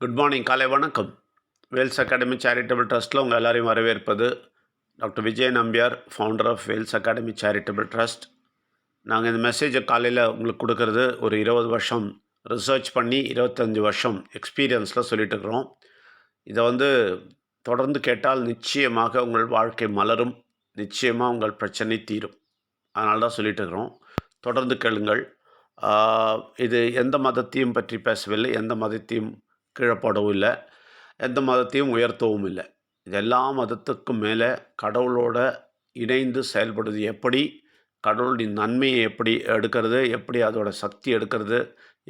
Good morning காலை வணக்கம். Wales academy charitable ட்ரஸ்ட்டில் உங்கள் எல்லாரையும் வரவேற்பது doctor Vijay Nambiar founder of Vels academy charitable trust நாங்கள் இந்த மெசேஜை காலையில் உங்களுக்கு கொடுக்கறது ஒரு இருபது வருஷம் ரிசர்ச் பண்ணி இருபத்தஞ்சி வருஷம் எக்ஸ்பீரியன்ஸில் சொல்லிட்டுருக்குறோம் இதை வந்து தொடர்ந்து கேட்டால் நிச்சயமாக உங்கள் வாழ்க்கை மலரும். நிச்சயமாக உங்கள் பிரச்சனை தீரும். அதனால தான் சொல்லிட்டுருக்குறோம் தொடர்ந்து கேளுங்கள். இது எந்த மதத்தையும் பற்றி பேசவில்லை. எந்த மதத்தையும் கீழப்படவும் இல்லை எந்த மதத்தையும் உயர்த்தவும் இல்லை. இது எல்லா மதத்துக்கும் மேலே கடவுளோட இணைந்து செயல்படுவது எப்படி கடவுளுடைய நன்மையை எப்படி எடுக்கிறது எப்படி அதோட சக்தி எடுக்கிறது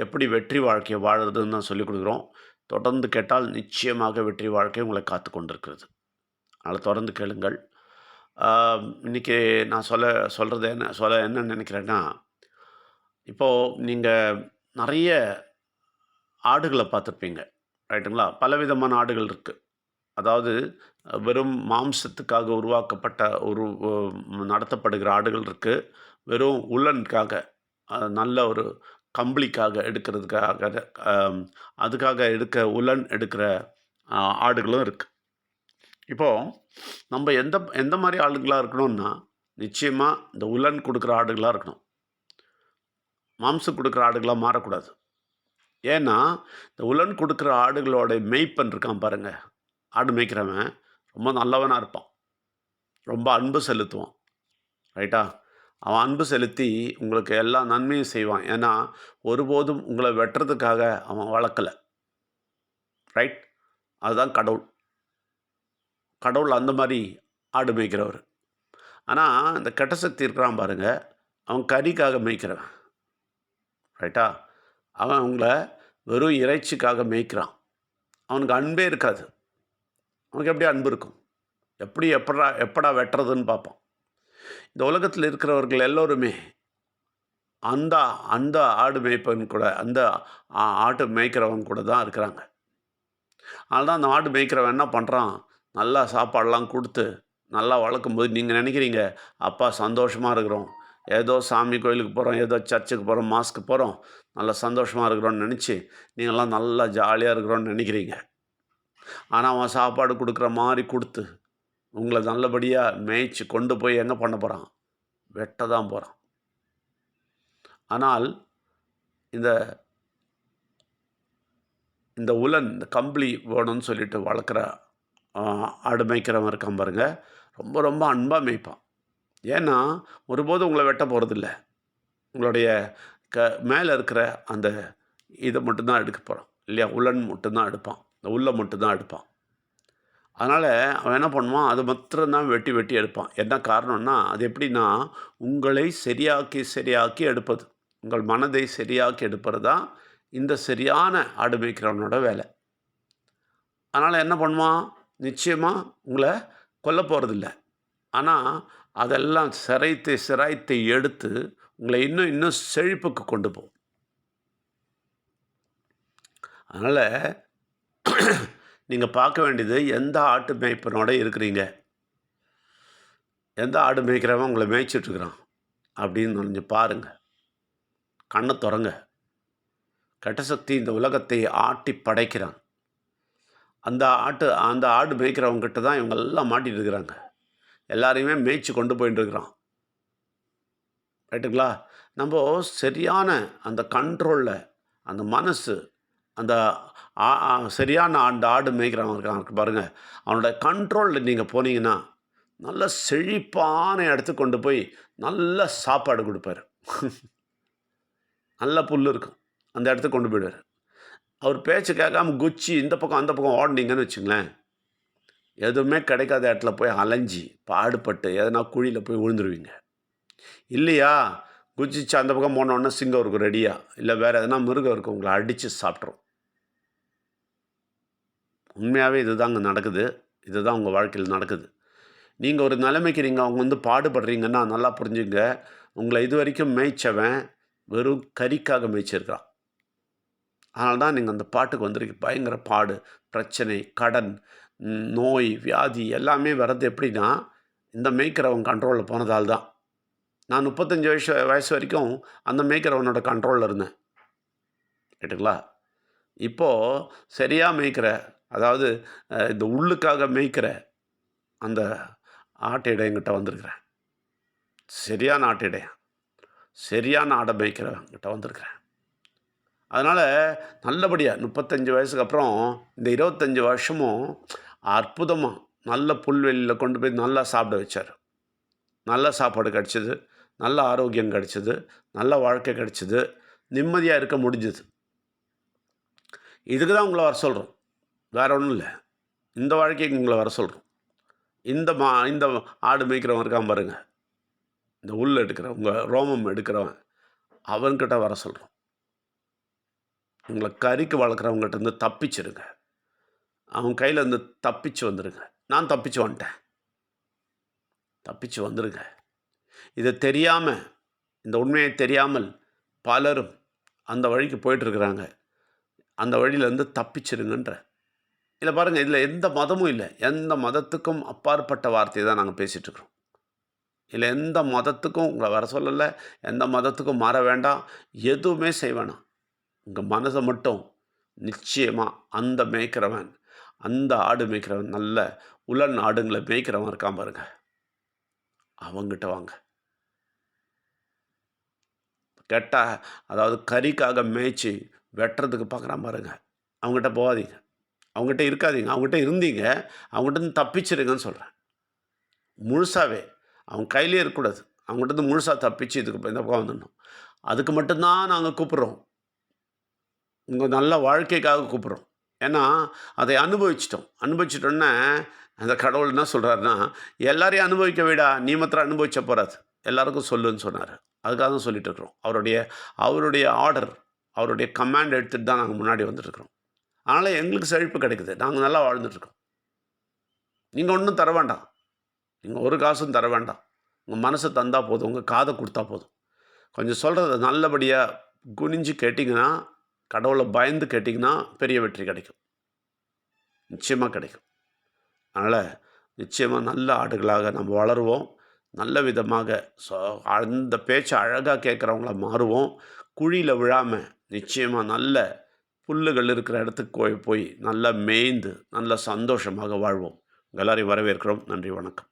எப்படி வெற்றி வாழ்க்கையை வாழறதுன்னு தான் சொல்லிக் கொடுக்குறோம். தொடர்ந்து கேட்டால் நிச்சயமாக வெற்றி வாழ்க்கை உங்களை காத்து கொண்டிருக்கிறது. அதனால் தொடர்ந்து கேளுங்கள். இன்றைக்கி நான் சொல்ல சொல்கிறது என்ன சொல்ல என்ன நினைக்கிறேன்னா இப்போது நீங்கள் நிறைய ஆடுகளை பார்த்துருப்பீங்க. ரைட்டுங்களா? பலவிதமான ஆடுகள் இருக்குது அதாவது வெறும் மாம்சத்துக்காக உருவாக்கப்பட்ட ஒரு நடத்தப்படுகிற ஆடுகள் இருக்குது வெறும் உலனுக்காக நல்ல ஒரு கம்பளிக்காக எடுக்கிறதுக்காக அதுக்காக எடுக்க உலன் எடுக்கிற ஆடுகளும் இருக்குது இப்போது நம்ம எந்த எந்த மாதிரி ஆளுங்களாக இருக்கணும்னா நிச்சயமாக இந்த உலன் கொடுக்குற ஆடுகளாக இருக்கணும். மாம்சம் கொடுக்குற ஆடுகளாக மாறக்கூடாது. ஏன்னா இந்த உலன் கொடுக்குற ஆடுகளோட மெய்ப்பன் இருக்கான் பாருங்க. ஆடு மேய்க்கிறவன் ரொம்ப நல்லவனாக இருப்பான். ரொம்ப அன்பு செலுத்துவான். ரைட்டா? அவன் அன்பு செலுத்தி உங்களுக்கு எல்லா நன்மையும் செய்வான். ஏன்னா ஒருபோதும் உங்களை வெட்டுறதுக்காக அவன் வளர்க்கலை. ரைட்? அதுதான் கடவுள். கடவுள் அந்த மாதிரி ஆடு மேய்க்கிறவர். ஆனால் இந்த கெட்ட சக்தி இருக்கிறான் பாருங்க. அவன் கறிக்காக மேய்க்கிறவன். ரைட்டா? அவன் உங்களை வெறும் இறைச்சிக்காக மேய்க்கிறான். அவனுக்கு அன்பே இருக்காது. அவனுக்கு எப்படி அன்பு இருக்கும்? எப்படி எப்படா எப்படா வெட்டுறதுன்னு பார்ப்பான் இந்த உலகத்தில் இருக்கிறவர்கள் எல்லோருமே அந்த அந்த ஆடு மேய்ப்பவன் கூட அந்த ஆ- ஆட்டு மேய்க்கிறவன் கூட தான் இருக்கிறாங்க. அதனால தான் அந்த ஆடு மேய்க்கிறவன் என்ன பண்ணுறான் நல்லா சாப்பாடெல்லாம் கொடுத்து நல்லா வளர்க்கும்போது நீங்கள் நினைக்கிறீங்க அப்பா சந்தோஷமாக இருக்கிறோம். ஏதோ சாமி கோயிலுக்கு போகிறோம் ஏதோ சர்ச்சுக்கு போகிறோம் மாஸ்க்கு போகிறோம் நல்லா சந்தோஷமாக இருக்கிறோன்னு நினச்சி நீங்களாம் நல்லா ஜாலியாக இருக்கிறோன்னு நினைக்கிறீங்க. ஆனால் அவன் சாப்பாடு கொடுக்குற மாதிரி கொடுத்து உங்களை நல்லபடியாக மேய்ச்சி கொண்டு போய் எங்கே பண்ண போகிறான் வெட்ட தான் போகிறான் ஆனால் இந்த இந்த உலன் இந்த கம்பளி வேணும்னு சொல்லிட்டு வளர்க்குற ஆடு மேய்க்கிறவன் இருக்கான் பாருங்கள் ரொம்ப ரொம்ப அன்பாக மேய்ப்பான். ஏன்னா ஒருபோதும் உங்களை வெட்ட போகிறதில்ல உங்களுடைய க மேலே இருக்கிற அந்த இதை மட்டும்தான் எடுக்க போகிறோம் இல்லையா? உலன் மட்டும்தான் எடுப்பான். இந்த உள்ள மட்டும்தான் எடுப்பான். அதனால் அவன் என்ன பண்ணுவான்? அது மாத்திரம்தான் வெட்டி வெட்டி எடுப்பான். என்ன காரணம்னா அது எப்படின்னா உங்களை சரியாக்கி சரியாக்கி எடுப்பது. உங்கள் மனதை சரியாக்கி எடுப்பது தான் இந்த சரியான ஆடு மேய்க்கிறவனோட வேலை. அதனால் என்ன பண்ணுவான்? நிச்சயமாக உங்களை கொல்ல போகிறதில்ல ஆனால் அதெல்லாம் சிரைத்து சிராய்த்து எடுத்து உங்களை இன்னும் இன்னும் செழிப்புக்கு கொண்டு போகும். அதனால் நீங்கள் பார்க்க வேண்டியது எந்த ஆட்டு மேய்ப்பனோட இருக்கிறீங்க? எந்த ஆடு மேய்க்கிறவன் உங்களை மேய்ச்சிட்ருக்குறான் அப்படின்னு கொஞ்சம் பாருங்கள் கண்ணை திறங்க. கெட்ட சக்தி இந்த உலகத்தை ஆட்டி படைக்கிறான். அந்த ஆட்டு அந்த ஆடு மேய்க்கிறவங்ககிட்ட தான் இவங்க எல்லாம் மாட்டிட்டு இருக்கிறாங்க. எல்லாரையுமே மேய்ச்சி கொண்டு போயிட்டு இருக்கிறான் ரைட்டுங்களா நம்ம சரியான அந்த கண்ட்ரோலில் அந்த மனசு அந்த ஆ- சரியான அந்த ஆடு மேய்க்கிறவன் இருக்கான். பாருங்கள் அவனோட கண்ட்ரோலில் நீங்கள் போனீங்கன்னா நல்ல செழிப்பான இடத்துக்கு கொண்டு போய் நல்ல சாப்பாடு கொடுப்பாரு. நல்ல புல் இருக்கும். அந்த இடத்துக்கு கொண்டு போயிடுவார். அவர் பேச்சு கேட்காம குச்சி இந்த பக்கம் அந்த பக்கம் ஓடினீங்கன்னு வச்சுங்களேன் எதுவுமே கிடைக்காத இடத்துல போய் அலைஞ்சி பாடுபட்டு எதனா குழியில் போய் விழுந்துருவீங்க. இல்லையா? குச்சிச்சு அந்த பக்கம் போனோடனே சிங்கம் இருக்கும் ரெடியாக இல்லை வேறு எதனா மிருகம் இருக்கும் உங்களை அடித்து சாப்பிட்ரும் உண்மையாகவே இதுதாங்க நடக்குது. இதுதான் உங்கள் வாழ்க்கையில் நடக்குது. நீங்கள் ஒரு நிலைமைக்கு நீங்கள் அவங்க வந்து பாடுபடுறீங்கன்னா நல்லா புரிஞ்சுங்க. உங்களை இது வரைக்கும் மேய்ச்சவன் வெறும் கறிக்காக மேய்ச்சிருக்கிறான் அதனால தான் நீங்கள் அந்த பாட்டுக்கு வந்திருக்கு பயங்கர பாடு பிரச்சனை கடன் நோய் வியாதி எல்லாமே வர்றது எப்படின்னா இந்த மேய்க்கிறவன் கண்ட்ரோலில் போனதால் தான். நான் முப்பத்தஞ்சு வயசு வயசு வரைக்கும் அந்த மேய்க்கிறவனோட கண்ட்ரோலில் இருந்தேன். கேட்டுங்களா? இப்போது சரியாக மேய்க்கிற அதாவது இந்த உள்ளுக்காக மேய்க்கிற அந்த ஆட்டையிடம் என்கிட்ட வந்திருக்கிறேன். சரியான ஆட்டையிடையன் சரியான ஆடை மேய்க்கிறவங்கிட்ட வந்திருக்கிறேன். அதனால் நல்லபடியாக முப்பத்தஞ்சு வயசுக்கு அப்புறம் இந்த இருபத்தஞ்சி வருஷமும் அற்புதமாக நல்ல புல்வெளியில் கொண்டு போய் நல்லா சாப்பிட வச்சார். நல்ல சாப்பாடு கிடச்சிது நல்ல ஆரோக்கியம் கிடச்சிது நல்ல வாழ்க்கை கிடச்சிது நிம்மதியாக இருக்க முடிஞ்சுது. இதுக்கு தான் உங்களை வர சொல்கிறோம் வேற ஒன்றும் இல்லை. இந்த வாழ்க்கைக்கு உங்களை வர சொல்கிறோம் இந்த மா இந்த ஆடு மேய்க்கிறவன் இருக்கான் பாருங்கள் இந்த உள் எடுக்கிறவன் உங்கள் ரோமம் எடுக்கிறவன் அவன்கிட்ட வர சொல்கிறோம் உங்களை கறிக்கு வளர்க்குறவங்ககிட்ட இருந்து தப்பிச்சிருங்க. அவன் கையில் இருந்து தப்பிச்சு வந்துடுங்க நான் தப்பிச்சு வந்துட்டேன். தப்பிச்சு வந்துருங்க. இதை தெரியாமல் இந்த உண்மையை தெரியாமல் பலரும் அந்த வழிக்கு போயிட்டுருக்குறாங்க. அந்த வழியிலேருந்து தப்பிச்சிருங்கன்ற. இல்லை பாருங்கள் இதில் எந்த மதமும் இல்லை. எந்த மதத்துக்கும் அப்பாற்பட்ட வார்த்தையை தான் நாங்கள் பேசிகிட்ருக்குறோம் இல்லை எந்த மதத்துக்கும் உங்களை வர சொல்லலை. எந்த மதத்துக்கும் மாற வேண்டாம். எதுவுமே செய்ய வேணாம். உங்கள் மனசை மட்டும் நிச்சயமாக அந்த மேய்க்கிறவன் அந்த ஆடு மேய்க்கிறவன் நல்ல உலன் ஆடுங்களை மேய்க்கிறவன் இருக்கான் பாருங்க. அவங்கிட்ட வாங்க. கெட்ட அதாவது கறிக்காக மேய்ச்சி வெட்டுறதுக்கு பார்க்குறான் பாருங்க. அவங்ககிட்ட போகாதீங்க. அவங்ககிட்ட இருக்காதீங்க. அவங்ககிட்ட இருந்தீங்க. அவங்ககிட்ட தப்பிச்சிருங்கன்னு சொல்கிறேன் முழுசாவே அவங்க கையிலே இருக்கக்கூடாது. அவங்ககிட்ட முழுசாக தப்பிச்சு இதுக்கு இந்த பக்கம் வந்துடணும். அதுக்கு மட்டும்தான் நாங்கள் கூப்பிட்றோம். உங்கள் நல்ல வாழ்க்கைக்காக கூப்பிட்றோம். ஏன்னா அதை அனுபவிச்சிட்டோம். அனுபவிச்சிட்டோன்னே அந்த கடவுள் என்ன சொல்கிறாருன்னா எல்லாரையும் அனுபவிக்க விடா நீ மாத்திரம் அனுபவிச்ச போகிறாது எல்லாருக்கும் சொல்லுன்னு சொன்னார். அதுக்காக தான் சொல்லிட்டு இருக்கிறோம். அவருடைய அவருடைய ஆர்டர் அவருடைய கமாண்ட் எடுத்துகிட்டு தான் நாங்கள் முன்னாடி வந்துட்டுருக்குறோம் அதனால் எங்களுக்கு செழிப்பு கிடைக்குது. நாங்கள் நல்லா வாழ்ந்துட்டுருக்கோம் நீங்கள் ஒன்றும் தர வேண்டாம். நீங்கள் ஒரு காசும் தர வேண்டாம். உங்கள் மனசை தந்தால் போதும். உங்கள் காதை கொடுத்தா போதும். கொஞ்சம் சொல்கிறத நல்லபடியாக குனிஞ்சு கேட்டிங்கன்னா கடவுளை பயந்து கேட்டிங்கன்னா பெரிய வெற்றி கிடைக்கும். நிச்சயமாக கிடைக்கும். அதனால் நிச்சயமாக நல்ல ஆடுகளாக நம்ம வளருவோம். நல்ல விதமாக சோ அந்த பேச்சை அழகாக கேட்குறவங்கள மாறுவோம். குழியில் விழாமல் நிச்சயமாக நல்ல புல்லுகள் இருக்கிற இடத்துக்கு போய் போய் நல்லா மேய்ந்து நல்ல சந்தோஷமாக வாழ்வோம். எல்லாரையும் வரவேற்கிறோம். நன்றி வணக்கம்.